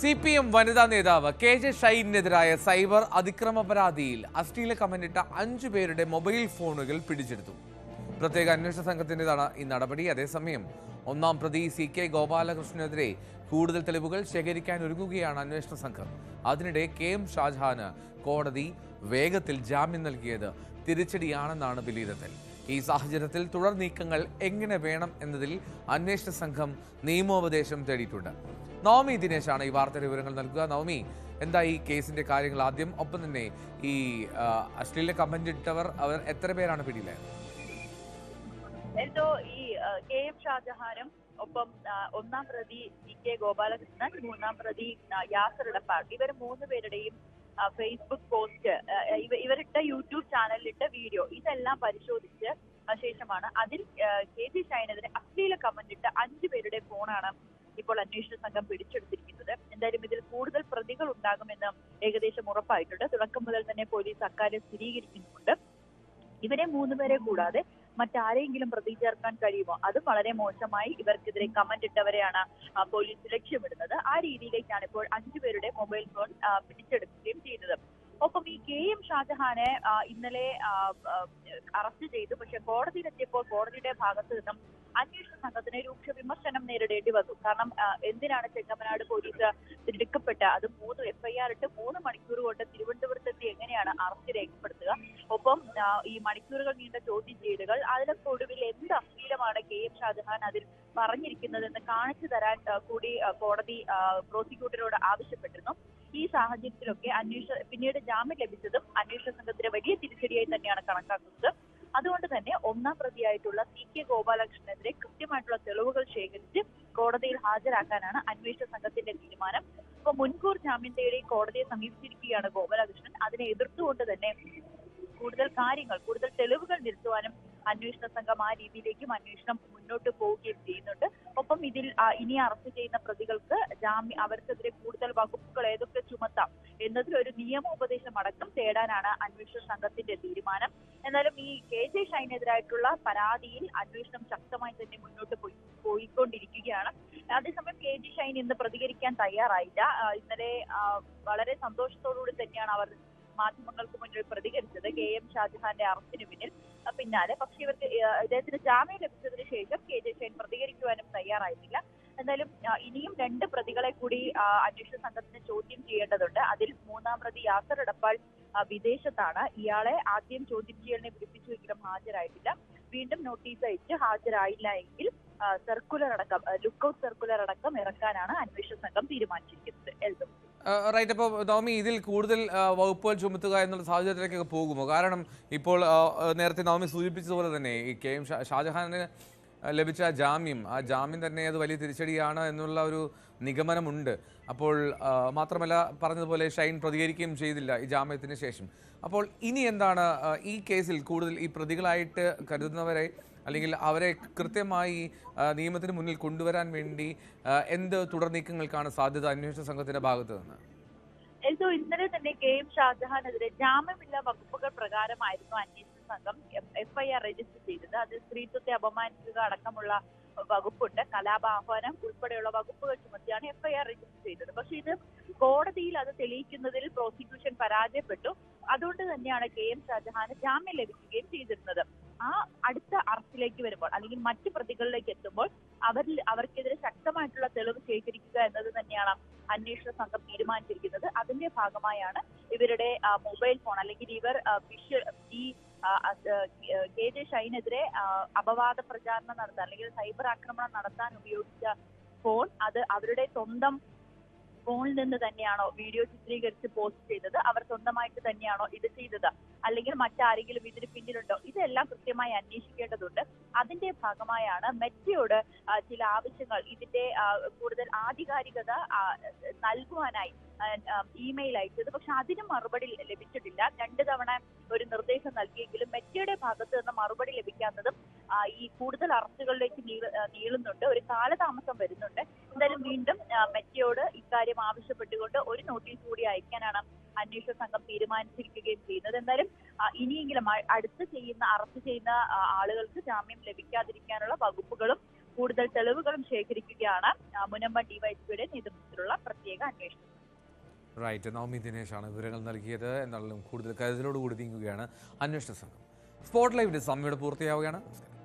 C P M വനിതാ നേതാവ് K J ഷൈനെതിരായ സൈബർ അതിക്രമ പരാതിയിൽ അശ്ലീല കമന്റിട്ട അഞ്ചു പേരുടെ മൊബൈൽ ഫോണുകൾ പിടിച്ചെടുത്തു. പ്രത്യേക അന്വേഷണ സംഘത്തിന്റെതാണ് ഈ നടപടി. അതേസമയം ഒന്നാം പ്രതി സി കെ ഗോപാലകൃഷ്ണനെതിരെ കൂടുതൽ തെളിവുകൾ ശേഖരിക്കാൻ ഒരുങ്ങുകയാണ് അന്വേഷണ സംഘം. അതിനിടെ കെ എം ഷാജഹാന് കോടതി വേഗത്തിൽ ജാമ്യം നൽകിയത് തിരിച്ചടിയാണെന്നാണ് വിലയിരുത്തൽ. ഈ സാഹചര്യത്തിൽ തുടർ നീക്കങ്ങൾ എങ്ങനെ വേണം എന്നതിൽ അന്വേഷണ സംഘം നിയമോപദേശം തേടിയിട്ടുണ്ട്. നവമി ദിനേശാണ് ഈ വാർത്തയുടെ വിവരങ്ങൾ നൽകുക. നവമി എന്താ ഈ കേസിന്റെ കാര്യങ്ങൾ ആദ്യം? ഒപ്പം തന്നെ ഈ അശ്ലീല കമന്റ് ഇട്ടവർ അവർ എത്ര പേരാണ് പിടിയിലായത്? എന്തോ ഈ കെ എം ഷാജഹാനും ഒപ്പം ഒന്നാം പ്രതി ഇ കെ ഗോപാലകൃഷ്ണൻ മൂന്നാം പ്രതി യാസർ ഇടപ്പാട് ഇവർ മൂന്ന് പേരുടെയും ഫേസ്ബുക്ക് പോസ്റ്റ് ഇവരുടെ യൂട്യൂബ് ചാനലിലിട്ട വീഡിയോ ഇതെല്ലാം പരിശോധിച്ച് ശേഷമാണ്. അതിൽ കെ ജി ഷൈനെതിരെ അശ്ലീല കമന്റ് അഞ്ചു പേരുടെ ഫോണാണ് ഇപ്പോൾ അന്വേഷണ സംഘം പിടിച്ചെടുത്തിരിക്കുന്നത്. എന്തായാലും ഇതിൽ കൂടുതൽ പ്രതികൾ ഉണ്ടാകുമെന്ന് ഏകദേശം ഉറപ്പായിട്ടുണ്ട്. തുടക്കം മുതൽ തന്നെ പോലീസ് അക്കാര്യം സ്ഥിരീകരിക്കുന്നുണ്ട്. ഇവരെ മൂന്നുപേരെ കൂടാതെ മറ്റാരെങ്കിലും പ്രതി ചേർക്കാൻ കഴിയുമോ? അതും വളരെ മോശമായി ഇവർക്കെതിരെ കമന്റ് ഇട്ടവരെയാണ് പോലീസ് ലക്ഷ്യമിടുന്നത്. ആ രീതിയിലേക്കാണ് ഇപ്പോൾ അഞ്ചുപേരുടെ മൊബൈൽ ഫോൺ പിടിച്ചെടുക്കുകയും ചെയ്തത്. ഒപ്പം ഈ കെ എം ഷാജഹാനെ ഇന്നലെ അറസ്റ്റ് ചെയ്തു. പക്ഷെ കോടതിയിലെത്തിയപ്പോൾ കോടതിയുടെ ഭാഗത്ത് നിന്നും അന്വേഷണ സംഘത്തിന് രൂക്ഷ വിമർശനം നേരിടേണ്ടി വന്നു. കാരണം എന്തിനാണ് ചെങ്ങമനാട് പോലീസ് തിടുക്കപ്പെട്ട അത് മൂന്ന് എഫ്ഐആർ ഇട്ട് മൂന്ന് മണിക്കൂർ കൊണ്ട് തിരുവനന്തപുരത്തെത്തി എങ്ങനെയാണ് അറസ്റ്റ് രേഖപ്പെടുത്തുക? ഒപ്പം ഈ മണിക്കൂറുകൾ നീണ്ട ചോദ്യം ചെയ്യലുകൾ അതിലൊക്കെ ഒടുവിൽ എന്ത് അശ്ലീലമാണ് കെ എം ഷാജഹാൻ അതിൽ പറഞ്ഞിരിക്കുന്നതെന്ന് കാണിച്ചു തരാൻ കൂടി കോടതി പ്രോസിക്യൂട്ടറോട് ആവശ്യപ്പെട്ടിരുന്നു. ഈ സാഹചര്യത്തിലൊക്കെ അന്വേഷണ പിന്നീട് ജാമ്യം ലഭിച്ചതും അന്വേഷണ സംഘത്തിന് വലിയ തിരിച്ചടിയായി തന്നെയാണ് കണക്കാക്കുന്നത്. അതുകൊണ്ട് തന്നെ ഒന്നാം പ്രതിയായിട്ടുള്ള സി കെ ഗോപാലകൃഷ്ണനെതിരെ കൃത്യമായിട്ടുള്ള തെളിവുകൾ ശേഖരിച്ച് കോടതിയിൽ ഹാജരാക്കാനാണ് അന്വേഷണ സംഘത്തിന്റെ തീരുമാനം. ഇപ്പൊ മുൻകൂർ ജാമ്യം തേടി കോടതിയെ സമീപിച്ചിരിക്കുകയാണ് ഗോപാലകൃഷ്ണൻ. അതിനെ എതിർത്തുകൊണ്ട് തന്നെ കൂടുതൽ കാര്യങ്ങൾ കൂടുതൽ തെളിവുകൾ നിരത്തുവാനും അന്വേഷണ സംഘം ആ രീതിയിലേക്കും അന്വേഷണം മുന്നോട്ട് പോവുകയും ചെയ്യുന്നുണ്ട്. ഒപ്പം ഇതിൽ ഇനി അറസ്റ്റ് ചെയ്യുന്ന പ്രതികൾക്ക് ജാമ്യം അവർക്കെതിരെ കൂടുതൽ വകുപ്പുകൾ ഏതൊക്കെ ചുമത്താം എന്നതിൽ ഒരു നിയമോപദേശം അടക്കം തേടാനാണ് അന്വേഷണ സംഘത്തിന്റെ തീരുമാനം. എന്നാലും ഈ കെ ജെ ഷൈനെതിരായിട്ടുള്ള പരാതിയിൽ അന്വേഷണം ശക്തമായി തന്നെ മുന്നോട്ട് പോയി പോയിക്കൊണ്ടിരിക്കുകയാണ്. അതേസമയം കെ ജി ഷൈൻ ഇന്ന് പ്രതികരിക്കാൻ തയ്യാറായില്ല. ഇന്നലെ വളരെ സന്തോഷത്തോടുകൂടി തന്നെയാണ് അവർ മാധ്യമങ്ങൾക്ക് മുന്നിൽ പ്രതികരിച്ചത്. കെ എം ഷാജഹാന്റെ അറസ്റ്റിന് പിന്നിൽ പിന്നാലെ പക്ഷേ ഇവർക്ക് ഇദ്ദേഹത്തിന് ജാമ്യം ലഭിച്ചതിന് ശേഷം കെ ജെ പ്രതികരിക്കുവാനും തയ്യാറായിട്ടില്ല. എന്തായാലും ഇനിയും രണ്ട് പ്രതികളെ കൂടി അന്വേഷണ സംഘത്തിന് ചോദ്യം ചെയ്യേണ്ടതുണ്ട്. അതിൽ മൂന്നാം പ്രതി യാസർ എടപ്പാൾ വിദേശത്താണ്. ഇയാളെ ആദ്യം ചോദ്യം ചെയ്യലിനെ വിളിപ്പിച്ചുവെങ്കിലും ഹാജരായിട്ടില്ല. വീണ്ടും നോട്ടീസ് അയച്ച് ഹാജരായില്ല എങ്കിൽ സർക്കുലർ അടക്കം ലുക്കൌട്ട് സർക്കുലർ അടക്കം ഇറക്കാനാണ് അന്വേഷണ സംഘം തീരുമാനിച്ചിരിക്കുന്നത്. എൽദോ. റൈറ്റ് അപ്പോൾ നവമി ഇതിൽ കൂടുതൽ വകുപ്പുകൾ ചുമത്തുക എന്നുള്ള സാഹചര്യത്തിലേക്കൊക്കെ പോകുമോ? കാരണം ഇപ്പോൾ നേരത്തെ നവമി സൂചിപ്പിച്ചതുപോലെ തന്നെ ഈ കെ എം ഷാ- ഷാജഹാന് ലഭിച്ച ജാമ്യം. ആ ജാമ്യം തന്നെ അത് വലിയ തിരിച്ചടിയാണ് എന്നുള്ള ഒരു നിഗമനമുണ്ട്. അപ്പോൾ മാത്രമല്ല പറഞ്ഞതുപോലെ ഷൈൻ പ്രതികരിക്കുകയും ചെയ്തില്ല ഈ ജാമ്യത്തിന് ശേഷം. അപ്പോൾ ഇനി എന്താണ് ഈ കേസിൽ കൂടുതൽ ഈ പ്രതികളായിട്ട് കരുതുന്നവരെ അല്ലെങ്കിൽ അവരെ കൃത്യമായി നിയമത്തിന് മുന്നിൽ കൊണ്ടുവരാൻ വേണ്ടി എന്ത് തുടർ നീക്കങ്ങൾക്കാണ് സാധ്യത അന്വേഷണ സംഘത്തിന്റെ ഭാഗത്ത് നിന്ന്? ഇന്നലെ തന്നെ കെ എം ഷാജഹാനെതിരെ ജാമ്യമില്ല വകുപ്പുകൾ പ്രകാരമായിരുന്നു അന്വേഷണ സംഘം എഫ്ഐആർ രജിസ്റ്റർ ചെയ്തത്. അത് സ്ത്രീത്വത്തെ അപമാനിക്കുക അടക്കമുള്ള വകുപ്പുണ്ട്. കലാപാഹ്വാനം ഉൾപ്പെടെയുള്ള വകുപ്പുകൾ ചുമത്തിയാണ് എഫ്ഐആർ രജിസ്റ്റർ ചെയ്തത്. പക്ഷെ ഇത് കോടതിയിൽ അത് തെളിയിക്കുന്നതിൽ പ്രോസിക്യൂഷൻ പരാജയപ്പെട്ടു. അതുകൊണ്ട് തന്നെയാണ് കെ എം ഷാജഹാന് ജാമ്യം ലഭിക്കുകയും ചെയ്തിരുന്നത്. ആ അടുത്ത അറസ്റ്റിലേക്ക് വരുമ്പോൾ അല്ലെങ്കിൽ മറ്റു പ്രതികളിലേക്ക് എത്തുമ്പോൾ അവരിൽ അവർക്കെതിരെ ശക്തമായിട്ടുള്ള തെളിവ് ശേഖരിക്കുക എന്നത് തന്നെയാണ് അന്വേഷണ സംഘം തീരുമാനിച്ചിരിക്കുന്നത്. അതിന്റെ ഭാഗമായാണ് ഇവരുടെ മൊബൈൽ ഫോൺ അല്ലെങ്കിൽ ഇവർ വിഷ്വൽ ഈ കെ ജെ ഷൈനെതിരെ അപവാദ പ്രചാരണം നടത്താൻ അല്ലെങ്കിൽ സൈബർ ആക്രമണം നടത്താൻ ഉപയോഗിച്ച ഫോൺ അത് അവരുടെ സ്വന്തം ഫോണിൽ നിന്ന് തന്നെയാണോ വീഡിയോ ചിത്രീകരിച്ച് പോസ്റ്റ് ചെയ്തത്? അവർ സ്വന്തമായിട്ട് തന്നെയാണോ ഇത് ചെയ്തത്? അല്ലെങ്കിൽ മറ്റാരെങ്കിലും ഇതിന് പിന്നിലുണ്ടോ? ഇതെല്ലാം കൃത്യമായി അന്വേഷിക്കേണ്ടതുണ്ട്. അതിന്റെ ഭാഗമായാണ് മെറ്റയോട് ചില ആവശ്യങ്ങൾ ഇതിന്റെ കൂടുതൽ ആധികാരികത നൽകുവാനായി ഇമെയിൽ അയച്ചത്. പക്ഷെ അതിന് മറുപടി ലഭിച്ചിട്ടില്ല. രണ്ടു തവണ ഒരു നിർദ്ദേശം നൽകിയെങ്കിലും മെറ്റയുടെ ഭാഗത്ത് നിന്ന് മറുപടി ലഭിക്കാത്തതും ഈ കൂടുതൽ അറസ്റ്റുകളിലേക്ക് നീളുന്നുണ്ട്. ഒരു കാലതാമസം വരുന്നുണ്ട്. എന്തായാലും വീണ്ടും മെറ്റയോട് ഇക്കാര്യം ആവശ്യപ്പെട്ടുകൊണ്ട് ഒരു നോട്ടീസ് കൂടി അയക്കാനാണ് അന്വേഷണ സംഘം തീരുമാനിച്ചിരിക്കുകയും ചെയ്യുന്നത്. എന്തായാലും ഇനിയെങ്കിലും അടുത്ത് ചെയ്യുന്ന അറസ്റ്റ് ചെയ്യുന്ന ആളുകൾക്ക് ജാമ്യം ലഭിക്കാതിരിക്കാനുള്ള വകുപ്പുകളും കൂടുതൽ തെളിവുകളും ശേഖരിക്കുകയാണ് മുനമ്പ ഡിവൈഎസ്പിയുടെ നേതൃത്വത്തിലുള്ള പ്രത്യേക അന്വേഷണം. റൈറ്റ് നവമി ദിനേശാണ് വിവരങ്ങൾ നൽകിയത്. എന്നാലും കൂടുതൽ കരുതലോടുകൂടി നീങ്ങുകയാണ് അന്വേഷണ സംഘം. സ്പോട്ട് ലൈവിന്റെ സമയം പൂർത്തിയാവുകയാണ്. നമസ്കാരം.